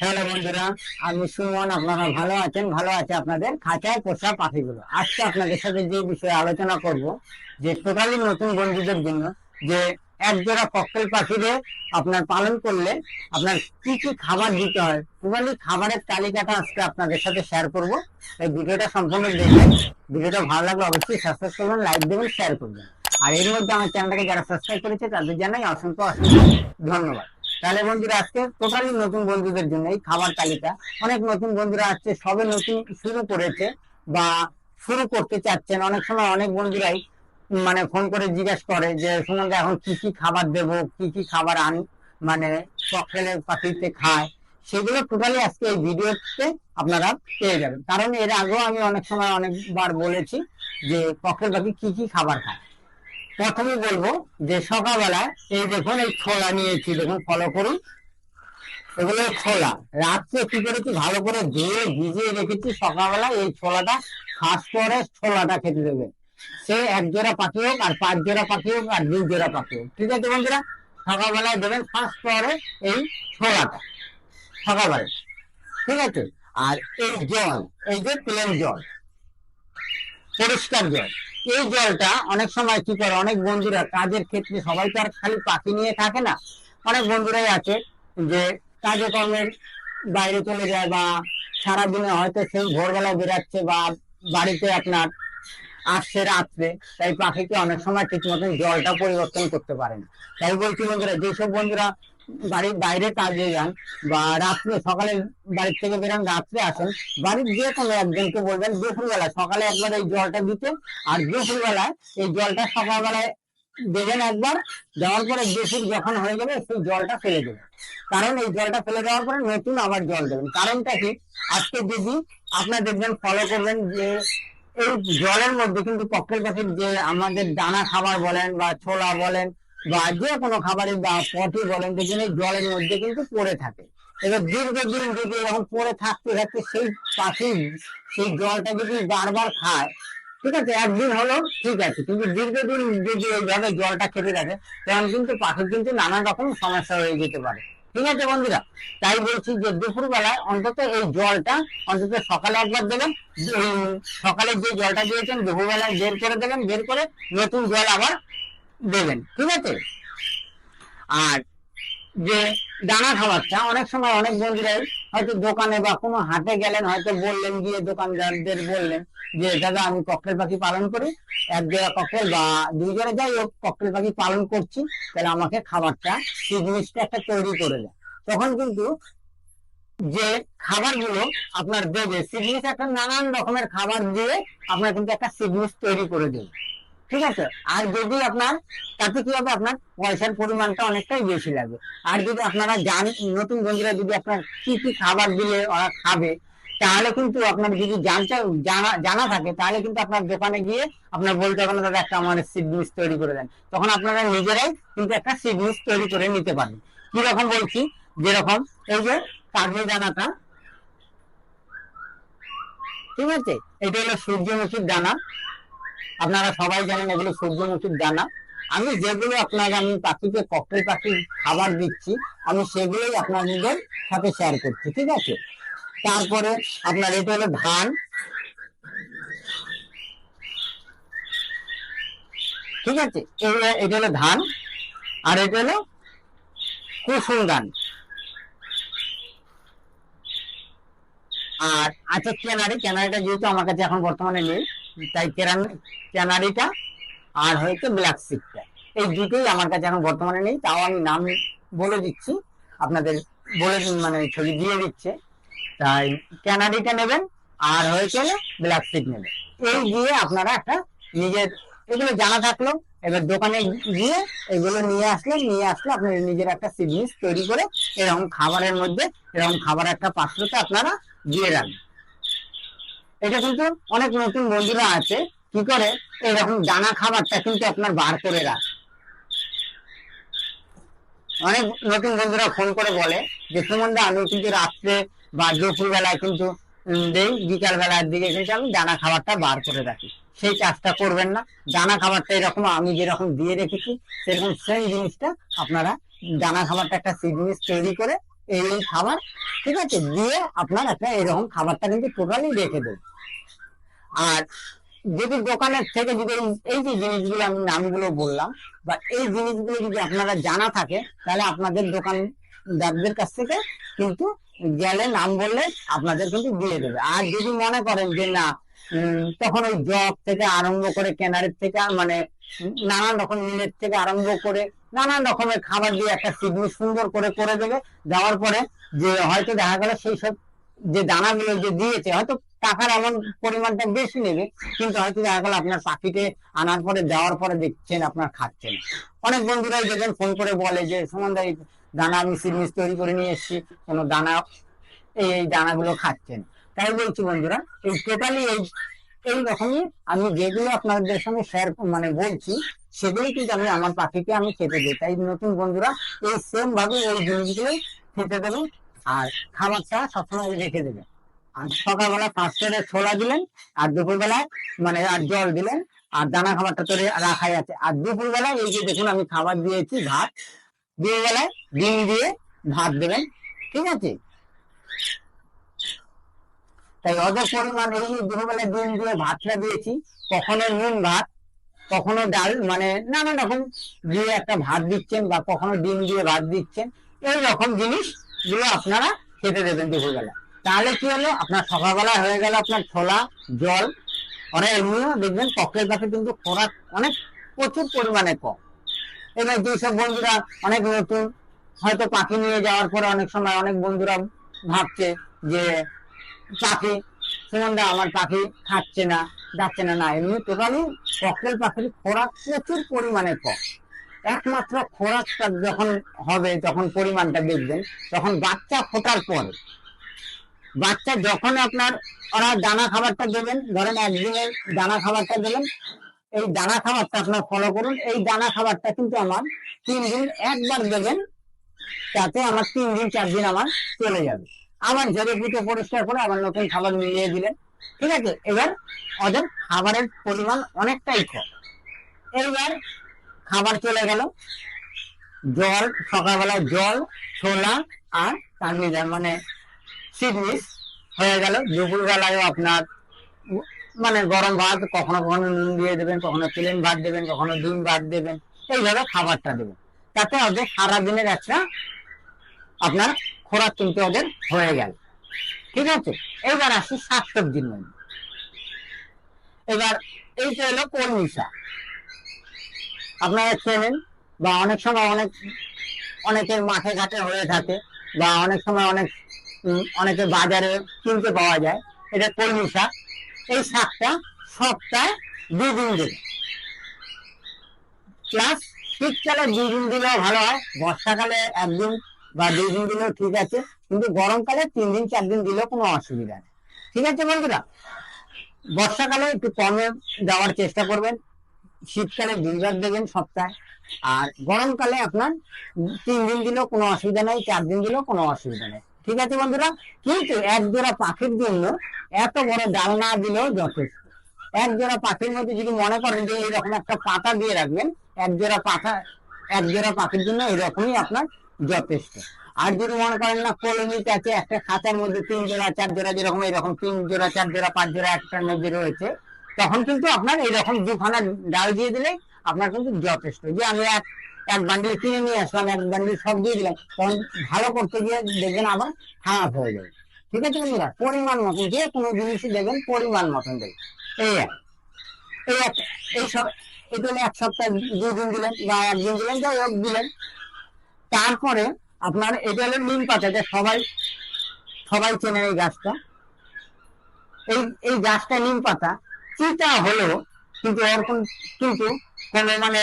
Hello বন্ধুরা, আমি সুমন, আপনারা ভালো আছেন? ভালো আছে আপনাদের? খাঁচায় পোষা পাখিগুলো। আজকে আপনাদের সাথে যে বিষয়ে আলোচনা করব, যে টোটালি নতুন বন্ধুদের জন্য, যে এক জোড়া ককটেল পাখিরে আপনার পালন করলে আপনার কি কি খাবার দিতে হয়, টোটালি খাবারের তালিকাটা আজকে আপনাদের সাথে শেয়ার করব। এই ভিডিওটা সম্পূর্ণ দেখবেন। ভিডিওটা ভালো লাগলে অবশ্যই সাবস্ক্রাইব করবেন লাইক দেবেন শেয়ার করবেন। আর এর মধ্যে আমার চ্যানেলটাকে যারা সাবস্ক্রাইব করেছে, তাদের জানাই অসংখ্য অসংখ্য ধন্যবাদ। তাহলে বন্ধুরা আজকে টোটালি নতুন বন্ধুদের জন্য এই খাবার তালিকা। অনেক নতুন বন্ধুরা আসছে, সবে নতুন শুরু করেছে বা শুরু করতে চাচ্ছেন। অনেক সময় অনেক বন্ধুরাই মানে ফোন করে জিজ্ঞেস করে যে সুমনদা এখন কি কি খাবার দেব? কি কি খাবার আন মানে ককটেলের পাখিতে খায়। সেগুলো টোটালি আজকে এই ভিডিওতে আপনারা পেয়ে যাবেন। কারণ এর আগেও আমি অনেক সময় অনেকবার বলেছি যে ককটেল পাখি কি কি খাবার খায়। প্রথমে বলব যে সকালবেলা এই দেখুন, এই ছোলা নিয়েছি, দেখুন, ফলো করুন। এগুলো ছোলা। রাত্রে কি করেছি? ভালো করে ধুয়ে, ভিজিয়ে রেখেছি। সকালবেলা এই ছোলাটা খাস করে ছোলাটা খেতে দেবে। সে এক জোড়া পাখি হোক আর পাঁচ জোড়া পাখি হোক আর দুই জোড়া পাখি হোক ঠিক আছে বন্ধুরা? সকালবেলায় দেবেন ফার্স্ট পরে এই ছোলাটা। সকালবেলা ঠিক আছে? আর এই জল, এই যে প্লেন জল, পরিষ্কার জল। এই জলটা অনেক সময় কি করে, অনেক বন্ধুরা কাজের ক্ষেত্রে সবাই তো আর খালি পাখি নিয়ে থাকে না। অনেক বন্ধুরাই আছে যে কাজে কর্মের বাইরে চলে যায় বা সারাদিনে হয়তো সেই ভোরবেলা বেরাচ্ছে বা বাড়িতে আপনার আসছে রাত্রে, তাই পাখিকে অনেক সময় ঠিক মতন জলটা পরিবর্তন করতে পারে না। তাই বলছি বন্ধুরা, যেসব বন্ধুরা বাড়ির বাইরে কাজে যান বা রাত্রে সকালে বাড়ির থেকে বেরান, রাত্রে আসেন। বাড়ির যে কোনো একজনকে বলবেন, দুপুরবেলা, সকালে একবার এই জলটা দিতে। আর দুপুরবেলায় এই জলটা সকালবেলায় দেবেন একবার, দেওয়ার পরে দুপুর যখন হয়ে যাবে, সেই জলটা ফেলে দেবেন। কারণ এই জলটা ফেলে দেওয়ার পরে নতুন আবার জল দেবেন। কারণটা কি? আজকে যদি আপনার দেখবেন ফলো করবেন যে এই জলের মধ্যে কিন্তু ককটেল পাখির যে আমাদের দানা খাবার বলেন বা ছোলা বলেন বা যে কোনো খাবারের বা পটি বলেন এই জলের মধ্যে কিন্তু পড়ে থাকে। এবার দীর্ঘদিন যদি এরকম পড়ে থাকতে থাকতে সেই পাখি, সেই জলটা যদি বারবার খায়, ঠিক আছে, একদিন হলো ঠিক আছে, কিন্তু দীর্ঘদিন যদি এইভাবে জলটা খেতে থাকে, তখন কিন্তু পাখির কিন্তু নানা রকম সমস্যা হয়ে যেতে পারে। ঠিক আছে বন্ধুরা, তাই বলছি যে দুপুরবেলায় অন্তত এই জলটা অন্তত সকালে একবার দেবেন সকালে যে জলটা দিয়েছেন, দুপুরবেলায় বের করে দেবেন, বের করে নতুন জল আবার দেবেন, ঠিক আছে? আর যে দানা খাবারটা অনেক সময় অনেক বন্ধুরাই হয়তো দোকানে বা কোনো হাটে গেলেন, হয়তো বললেন, গিয়ে দোকানদারদের বললেন যে, দাদা, আমি ককটেল পাখি পালন করি। এক জোড়া ককটেল বা দুই জোড়া যাই হোক, ককটেল পাখি পালন করছি, তাহলে আমাকে খাবারটা, সেই জিনিসটা একটা তৈরি করে দেয় তখন কিন্তু যে খাবারগুলো আপনার দেবে সিগনিস একটা নানান রকমের খাবার দিয়ে আপনার কিন্তু একটা সিগনিস তৈরি করে দেবে। ঠিক আছে? আর যদি আপনার, তাতে কি হবে আপনার? পয়সার পরিমাণটা অনেকটাই বেশি লাগবে। আর যদি আপনারা জান, নতুন বন্ধুরা যদি আপনার কি কি খাবার দিলে ওরা খাবে, তাহলে কিন্তু আপনার যদি জানতে, জানা জানা থাকে, তাহলে কিন্তু আপনার দোকানে গিয়ে আপনার বলতে হবে, না, দাদা, একটা আমার সিডনিস তৈরি করে দেন। তখন আপনারা নিজেরাই কিন্তু একটা সিডনিস তৈরি করে নিতে পারেন কীরকম বলছি? যেরকম এই যে কাগজ দানাটা। ঠিক আছে? এটা হলো সূর্যমুখীর দানা। আপনারা সবাই জানেন এগুলো সূর্যমুখীর দানা। আমি যেগুলো আপনাকে আমি পাখিকে ককটেল পাখির খাবার দিচ্ছি, আমি সেগুলোই আপনাদের সাথে শেয়ার করছি, ঠিক আছে? তারপরে আপনার এটা হলো ধান। ঠিক আছে? এটা হলো ধান, আর এটা হলো কুসুম ধান। আর আছে কেনারি, কেনারিটা যেহেতু আমার কাছে এখন বর্তমানে নেই তাই ক্যানারিটা আর হয়তো ব্ল্যাক সিটটা এই দুটোই আমার কাছে এখন বর্তমানে নেই, তাও আমি নাম বলে দিচ্ছি। আপনাদের বলে মানে ছবি দিয়ে দিচ্ছে। তাই ক্যানারিটা নেবেন, আর হয়েছে ব্ল্যাক সিট নেবেন। এই দিয়ে আপনারা একটা নিজের, এগুলো জানা থাকল, এবার দোকানে গিয়ে এগুলো নিয়ে আসলে নিয়ে আসলে আপনার নিজের একটা সিগনিস তৈরি করে, এরকম খাবারের মধ্যে, এরকম খাবার একটা পাত্রতে আপনারা দিয়ে রাখবেন। এটা কিন্তু অনেক নতুন বন্ধুরা আছে। কি করে? এরকম দানা খাবারটা কিন্তু আপনার বার করে রাখ। অনেক নতুন বন্ধুরা ফোন করে বলে যে সুমন দা আমি কিন্তু রাত্রে বা দুপুর বেলায় কিন্তু দেই বিকাল বেলার দিকে কিন্তু আমি দানা খাবারটা বার করে রাখি। সেই কাজটা করবেন না। দানা খাবারটা এরকম আমি যেরকম দিয়ে রেখেছি, সেরকম সেই জিনিসটা আপনারা, দানা খাবারটা একটা জিনিস তৈরি করে এই খাবার, ঠিক আছে? দিয়ে আপনার একটা এরকম খাবারটা কিন্তু টোটালি রেখে দেবেন আর যদি দোকানের থেকে যদি এই- যে জিনিসগুলো আমি নামগুলো বললাম, বা এই জিনিসগুলো যদি আপনারা জানা থাকে, তাহলে আপনাদের দোকান দোকানদারদের কাছ থেকে কিন্তু গেলে নাম বললে আপনাদের কিন্তু দিয়ে দেবে। আর যদি মনে করেন যে না তখন ওই জগ থেকে আরম্ভ করে কেনারের থেকে মানে নানান রকম মিলের থেকে আরম্ভ করে নানান রকমের খাবার দিয়ে একটা সিডনি সুন্দর করে করে দেবে। দেওয়ার পরে যে হয়তো দেখা গেল সেই সব যে দানাগুলো যে দিয়েছে, হয়তো টাকার এমন পরিমাণটা বেশি নেবে, কিন্তু হয়তো দেখা গেল আপনার পাখিতে আনার পরে, দেওয়ার পরে দেখছেন আপনার খাচ্ছেন। অনেক বন্ধুরাই দেখবেন ফোন করে বলে যে সুমনদা দানা আমি সিরিজ তৈরি করে নিয়ে এসেছি, কোনো দানা, এই দানাগুলো খাচ্ছেন। তাই বলছি বন্ধুরা, এই টোটালি এই এই রকমই আমি যেগুলো আপনাদের সঙ্গে শেয়ার মানে বলছি, সেগুলো কিন্তু আমি আমার পাখিকে আমি খেতে দিই। তাই নতুন বন্ধুরা, এই সেম ভাবে এই জিনিসগুলো খেতে দেবেন। আর খাবারটা সবসময় রেখে দেবেন। আর সকালবেলা পাঁচটা ছোলা দিলেন, আর দুপুরবেলায় মানে আর জল দিলেন, আর দানা খাবারটা তো রাখাই আছে। আর দুপুরবেলায় এই যে দেখুন, আমি খাবার দিয়েছি ভাত। দুপুরবেলায় ডিম দিয়ে ভাত দেবেন। ঠিক আছে? তাই অত পরিমাণ এই যে দুপুরবেলায় ডিম দিয়ে ভাতটা দিয়েছি। কখনো নুন ভাত, কখনো ডাল মানে নানা রকম দিয়ে একটা ভাত দিচ্ছেন বা কখনো ডিম দিয়ে ভাত দিচ্ছেন, এই রকম জিনিসগুলো আপনারা খেতে দেবেন দুপুরবেলা। তাহলে কি হলো? আপনার সকালবেলা হয়ে গেল আপনার ছোলা, জল, অনেক এমনিও দেখবেন ককের কাছে কিন্তু খোরাক অনেক প্রচুর পরিমাণে কম। এবার যেসব বন্ধুরা অনেক নতুন, হয়তো পাখি নিয়ে যাওয়ার পরে অনেক সময় অনেক বন্ধুরা ভাবছে যে পাখি সুমনদা আমার পাখি খাচ্ছে না, যাচ্ছে না না। এমনি টোটালি ককটেল পাখির খোরাক প্রচুর পরিমাণে কম। একমাত্র খোরাকটা যখন হবে, যখন পরিমাণটা দেখবেন, তখন বাচ্চা ফোটার পরে। বাচ্চা যখন আপনার, ওরা দানা খাবারটা দেবেন, ধরেন একদিনের দানা খাবারটা দেবেন, এই দানা খাবারটা আপনার ফলো করুন। এই দানা খাবারটা কিন্তু আমার তিন দিন একবার দেবেন, তাতে আমার তিন দিন, চার দিন আমার চলে যাবে। আবার ঝেড়ে ফুটে পরিষ্কার করে আবার নতুন খাবার মিলিয়ে দিলেন। ঠিক আছে? এবার ওদের খাবারের পরিমাণ অনেকটাই কম। এইবার খাবার চলে গেল। জল সকালবেলা জল, ছোলা আর কার্নিজার মানে সিডনিস হয়ে গেল। দুপুর বেলায়ও আপনার মানে গরম ভাত, কখনো কখনো নুন দিয়ে দেবেন, কখনো প্লেন ভাত দেবেন, কখনো ডিম ভাত দেবেন। এইভাবে খাবারটা দেবেন। তাতে ওদের সারাদিনের একটা আপনার খোরাক কিন্তু ওদের হয়ে গেল। ঠিক আছে? এবার আসি শাকসবজির মধ্যে এবার এইটা হলো কলমি শাক আপনারা চেনেন বা অনেক সময় অনেক অনেকের মাঠে ঘাটে হয়ে থাকে বা অনেক সময় অনেক অনেকে বাজারে কিনতে পাওয়া যায়। এটা কলমি শাক এই শাকটা সপ্তাহে দুই দিন দেবে প্লাস শীতকালে দুই দিন দিলেও ভালো হয়, বর্ষাকালে একদিন বা দুই দিন দিলেও ঠিক আছে, কিন্তু গরমকালে তিন দিন, চার দিন দিলেও কোনো অসুবিধা নেই। ঠিক আছে বন্ধুরা? বর্ষাকালে একটু কমে দেওয়ার চেষ্টা করবেন। শীতকালে দুইবার দেবেন সপ্তাহে। আর গরমকালে আপনার তিন দিন দিলেও কোনো অসুবিধা নেই, চার দিন দিলেও কোনো অসুবিধা নেই। ঠিক আছে বন্ধুরা? কিন্তু এক জোড়া পাখির জন্য এত বড় ডাল না দিলেও যথেষ্ট। এক জোড়া পাখির মধ্যে যদি মনে করেন যে এইরকম একটা পাতা দিয়ে রাখবেন, এক জোড়া পাতা, এক জোড়া পাখির জন্য এরকমই আপনার যথেষ্ট। আর যদি মনে করেন না কলোনিতে আছে, একটা খাঁচার মধ্যে তিন জোড়া, চার জোড়া যেরকম এরকম, তিন জোড়া, চার জোড়া, পাঁচ জোড়া একটার মধ্যে রয়েছে, তখন কিন্তু আপনার এইরকম দুখানা ডাল দিয়ে দিলে আপনার কিন্তু যথেষ্ট। যে আমি এক এক বান্ডিল কিনে নিয়ে আসলাম, এক বান্ডিল সব দিয়ে দিলাম, তখন ভালো করতে গিয়ে দেখবেন আবার খারাপ হয়ে যাবে। ঠিক আছে বন্ধুরা? পরিমাণ মতন যে কোনো জিনিসই দেখবেন পরিমাণ মতন দেবেন এই এক এই এক, এই সব এক সপ্তাহ দুদিন দিলেন বা একদিন দিলেন, যাই হোক দিলেন। তারপরে আপনার এটা হলো নিম পাতা যে সবাই সবাই চেনে এই গাছটা এই এই গাছটা নিম পাতা চিতা হলো কিন্তু ওর কোন- কিন্তু কোনো মানে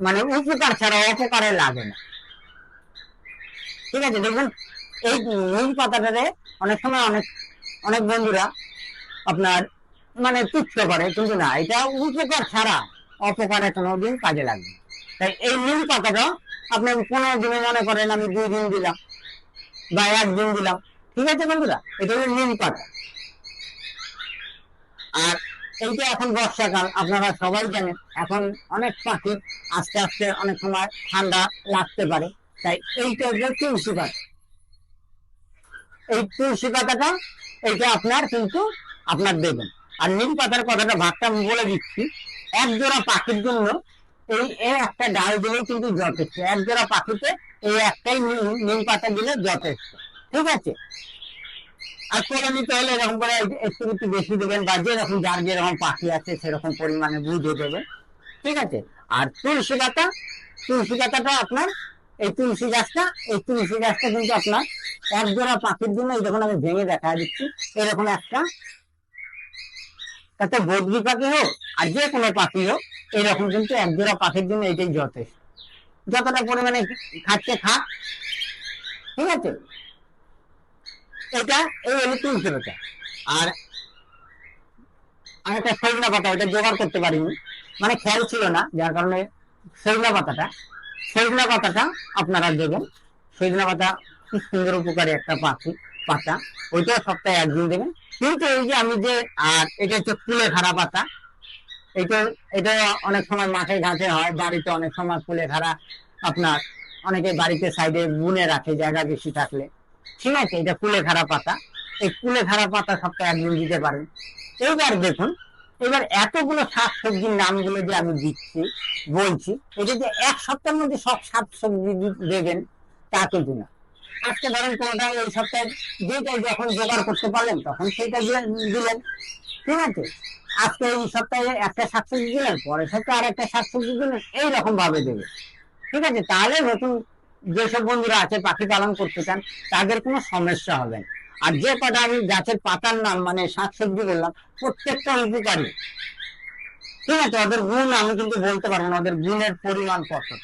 মানে উপকার ছাড়া, অপকারে লাগে না ঠিক আছে দেখবেন এই নিম পাতাটারে অনেক সময় অনেক অনেক বন্ধুরা আপনার মানে তুচ্ছ করে, কিন্তু না, এটা উপকার ছাড়া, অপকারে কোনোদিন কাজে লাগবে। তাই এই নিম পাতাটা আপনি পনেরো দিনে মনে করেন আমি দুই দিন দিলাম বা একদিন দিলাম। ঠিক আছে বন্ধুরা? এটা হলো নিম পাতা। আর এইটা এখন বর্ষাকাল, আপনারা সবাই জানেন, এখন অনেক পাখি আস্তে আস্তে অনেক সময় ঠান্ডা লাগতে পারে। তাই এইটা হলো তুলসী পাতা। এই তুলসী পাতাটা, এইটা আপনার কিন্তু আপনার দেবেন। আর নিম পাতার কথাটা ভাগটা আমি বলে দিচ্ছি এক জোড়া পাখির জন্য এই একটা ডাল দিলেই কিন্তু যথেষ্ট। এক জোড়া পাখিতে এই একটাই নিম পাতা দিলে যথেষ্ট। ঠিক আছে? আর নিতে হলে এরকম করে একটু একটু বেশি দেবেন বা যেরকম যার যেরকম পাখি আছে সেরকম পরিমাণে বুঝে দেবে ঠিক আছে? আর তুলসী পাতা, তুলসী পাতাটা আপনার, এই তুলসী গাছটা, এই তুলসী গাছটা কিন্তু আপনার এক জোড়া পাখির জন্য, এই যখন আমি ভেঙে দেখা দিচ্ছি, এরকম একটা, তাতে বদ্রি পাখি হোক আর যে কোনো পাখি হোক এরকম কিন্তু এক জোড়া পাখির জন্য এটাই যথেষ্ট। যতটা পরিমাণে খাচ্ছে খাক ঠিক আছে? এটা, এই হলো তুলসী পাতা আর আর একটা সজনা পাতা ওটা জোগাড় করতে পারিনি। মানে খেয়াল ছিল না, যার কারণে সজনা পাতাটা সজনা পাতাটা আপনারা দেবেন। সজনা পাতা খুব সুন্দর উপকারী একটা পাখি, পাতা। ওইটা সপ্তাহে একদিন দেবেন। কিন্তু এই যে আমি যে, আর এটা হচ্ছে কুলে খাড়া পাতা এটা এটা অনেক সময় মাঠে ঘাটে হয়, বাড়িতে অনেক সময় কুলে খাড়া আপনার অনেকে বাড়িতে সাইডে বুনে রাখে জায়গা বেশি থাকলে। ঠিক আছে, এটা কুলে খাড়া পাতা। এই কুলে খাড়া পাতা সপ্তাহে একদিন দিতে পারেন। এইবার দেখুন, এবার এতগুলো শাক সবজির নামগুলো যে আমি দিচ্ছি, বলছি, এটা যে এক সপ্তাহের মধ্যে সব শাক সবজি দেবেন, তা কিন্তু না। আজকে ধরেন কোনোটা এই সপ্তাহে যেটাই যখন জোগাড় করতে পারলেন, তখন সেটা দিলেন। ঠিক আছে? আজকে এই সপ্তাহে একটা শাকসবজি দিলেন, পরের সপ্তাহে আর একটা শাকসবজি দিলেন, এইরকম ভাবে দেবে। ঠিক আছে? তাহলে নতুন যেসব বন্ধুরা আছে, পাখি পালন করতে চান, তাদের কোনো সমস্যা হবে না। আর যে কটা আমি গাছের পাতার নাম মানে শাকসবজি বললাম, প্রত্যেকটা উপকারী। ঠিক আছে? ওদের গুণ আমি কিন্তু বলতে পারব না, ওদের গুণের পরিমাণ কত।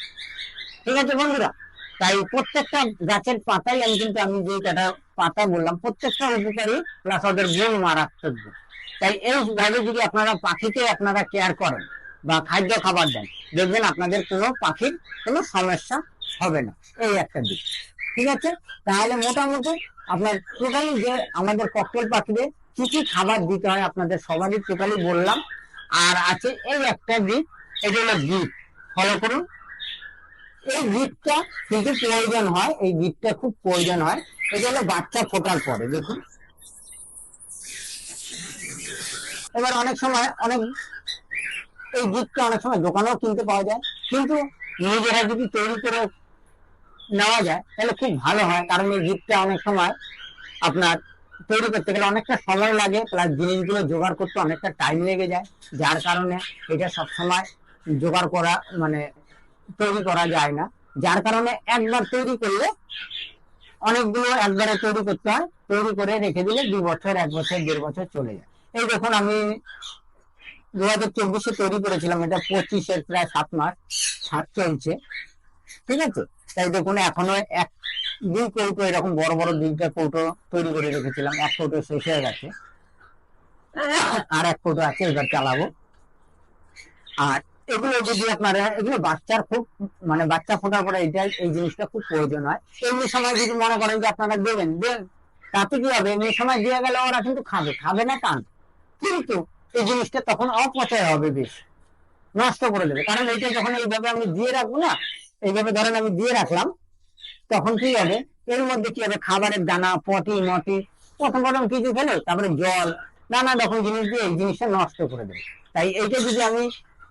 ঠিক আছে বন্ধুরা? তাই প্রত্যেকটা গাছের পাতাই আমি কিন্তু আমি যে কটা পাতা বললাম, প্রত্যেকটা উপকারী প্লাস ওদের গুণ মারাত্মক। গুণ। তাই এইভাবে যদি আপনারা পাখিকে আপনারা কেয়ার করেন বা খাদ্য খাবার দেন, দেখবেন আপনাদের কোনো পাখির কোনো সমস্যা হবে না। এই একটা দিক। ঠিক আছে? তাহলে মোটামুটি আপনার টোটালি যে আমাদের ককটেল পাখিদের কি কি খাবার দিতে হয় আপনাদের সবারই টোটালি বললাম। আর আছে এই একটা দিক, এটা হলো গিট ফলো করুন। এই গিটটা কিন্তু প্রয়োজন হয়? এই গিটটা খুব প্রয়োজন হয়। এটা হলো বাচ্চা ফোটার পরে, দেখুন। এবার অনেক সময় অনেক এই গিটটা অনেক সময় দোকানেও কিনতে পাওয়া যায়। কিন্তু নিজেরা যদি তৈরি করে নেওয়া যায়, তাহলে খুব ভালো হয়। কারণ এই গিফটটা অনেক সময় আপনার তৈরি করতে গেলে অনেকটা সময় লাগে প্লাস জিনিসগুলো জোগাড় করতে অনেকটা টাইম লেগে যায়। যার কারণে এটা সব সময় জোগাড় করা মানে তৈরি করা যায় না। যার কারণে একবার তৈরি করলে অনেকগুলো একবারে তৈরি করতে হয়। তৈরি করে রেখে দিলে দু বছর এক বছর, দেড় বছর চলে যায়। এই দেখুন, আমি দু হাজার চব্বিশে তৈরি করেছিলাম। এটা পঁচিশের প্রায় সাত মাস, সাত চলছে। ঠিক আছে? তাই দেখুন, এখনও এক দুই কৌটো এরকম বড় বড় দুইটা কৌটো তৈরি করে রেখেছিলাম। এক কৌটো শেষ হয়ে গেছে। আর এক কৌটো আছে, এবার চালাবো। আর এগুলো যদি আপনারা, এগুলো বাচ্চার খুব মানে বাচ্চা ফোটার পরে এটা এই জিনিসটা খুব প্রয়োজন হয়। এমনি সময় যদি মনে করেন যে আপনারা দেবেন, দেন, তাতে কি হবে? এমনি সময় দিয়ে গেলে ওরা কিন্তু খাবে। খাবে না টান কিন্তু এই জিনিসটা তখন অপচয় হবে বেশ। নষ্ট করে দেবে। কারণ এইটা যখন এইভাবে আমি দিয়ে রাখব না, এইভাবে ধরেন আমি দিয়ে রাখলাম, তখন কি হবে? এর মধ্যে কি হবে? খাবারের দানা, পটি, মটি, প্রথম প্রথম কিছু খেলে তারপরে জল, নানা রকম জিনিস দিয়ে এই জিনিসটা নষ্ট করে দেবে। তাই এইটা যদি আমি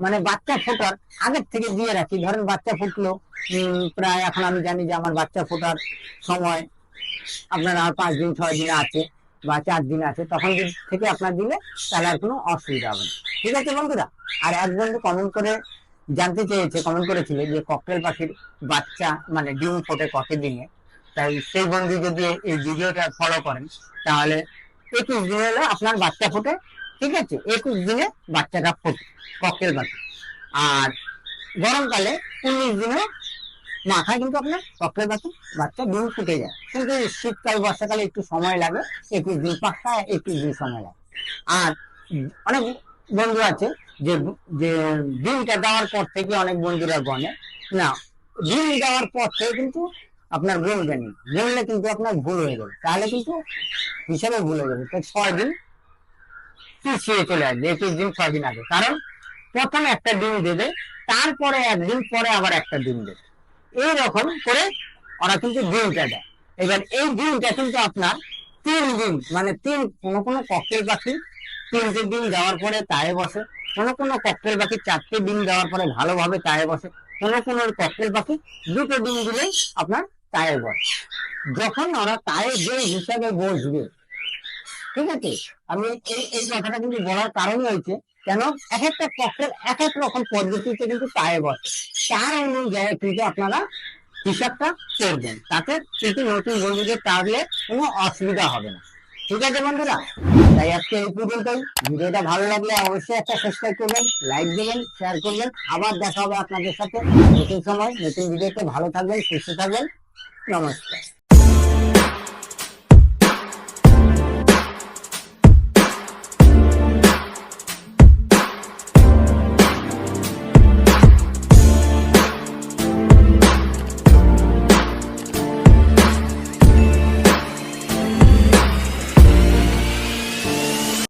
মানে বাচ্চা ফোটার আগের থেকে দিয়ে রাখি, ধরেন বাচ্চা ফুটলো প্রায় এখন আমি জানি যে আমার বাচ্চা ফোটার সময় আপনার আর পাঁচ দিন, ছয় দিন আছে। বা চার দিন আছে তখন থেকে আপনার দিলে তাহলে আর কোনো অসুবিধা হবে না। ঠিক আছে বন্ধুরা? আর এক বন্ধু কমেন্ট করে জানতে চেয়েছে কমেন্ট করেছিল যে ককটেল পাখির বাচ্চা মানে ডিম ফোটে কত দিনে তাই সেই বন্ধু যদি এই ভিডিওটা ফলো করেন তাহলে একুশ দিন হলে আপনার বাচ্চা ফোটে ঠিক আছে? একুশ দিনে বাচ্চাটা ফোটে ককটেল পাখি। আর গরমকালে উনিশ দিনে মাথায় কিন্তু আপনার ককটেল পাখি বাচ্চা ডিম ফুটে যায়। কিন্তু শীতকাল, বর্ষাকালে একটু সময় লাগে একুশ দিন পাঁচটা একুশ দিন সময় লাগে। আর অনেক বন্ধু আছে যে যে ডিমটা দেওয়ার পর থেকে অনেক বন্ধুরা গনে না ডিম দেওয়ার পর থেকে কিন্তু আপনার গুনবেন না। গুনলে কিন্তু আপনার ভুল হয়ে যাবে। তাহলে কিন্তু হিসাবে ভুল হয়ে যাবে। ছয় দিন পিছিয়ে চলে আসবে, একুশ দিন, ছয় দিন আগে। কারণ প্রথমে একটা ডিম দেবে, তারপরে একদিন পরে আবার একটা ডিম দেবে। এইরকম করে ওরা কিন্তু ডিমটা দেয়। এবার এই ডিমটা কিন্তু আপনার তিন দিন মানে তিন কোনো কোনো ককটেল পাখি তিনটে দিন যাওয়ার পরে তায়ে বসে, কোনো কোনো ককটেল পাখি চারটে দিন যাওয়ার পরে ভালোভাবে তায়ে বসে, কোনো কোনো ককটেল পাখি দুটো দিন দিলেই আপনার তায়ে বসে। যখন ওরা তায়ে যে হিসাবে বসবে, ঠিক আছে? আমি এই কথাটা কিন্তু বলার কারণ হয়েছে কেন? এক একটা ককটেল এক এক রকম পদ্ধতিতে কিন্তু তায়ে বসে। তার অনুযায়ী কিন্তু আপনারা হিসাবটা করবেন। তাতে কিন্তু নতুন বন্ধুদের তাহলে কোনো অসুবিধা হবে না। ঠিক আছে বন্ধুরা? তাই আজকে এই পর্যন্তই। ভিডিওটা ভালো লাগলে অবশ্যই একটা সাবস্ক্রাইব করবেন লাইক দেবেন শেয়ার করবেন। আবার দেখা হবে আপনাদের সাথে। নতুন সময়, নতুন ভিডিওতে ভালো থাকবেন, সুস্থ থাকবেন। নমস্কার।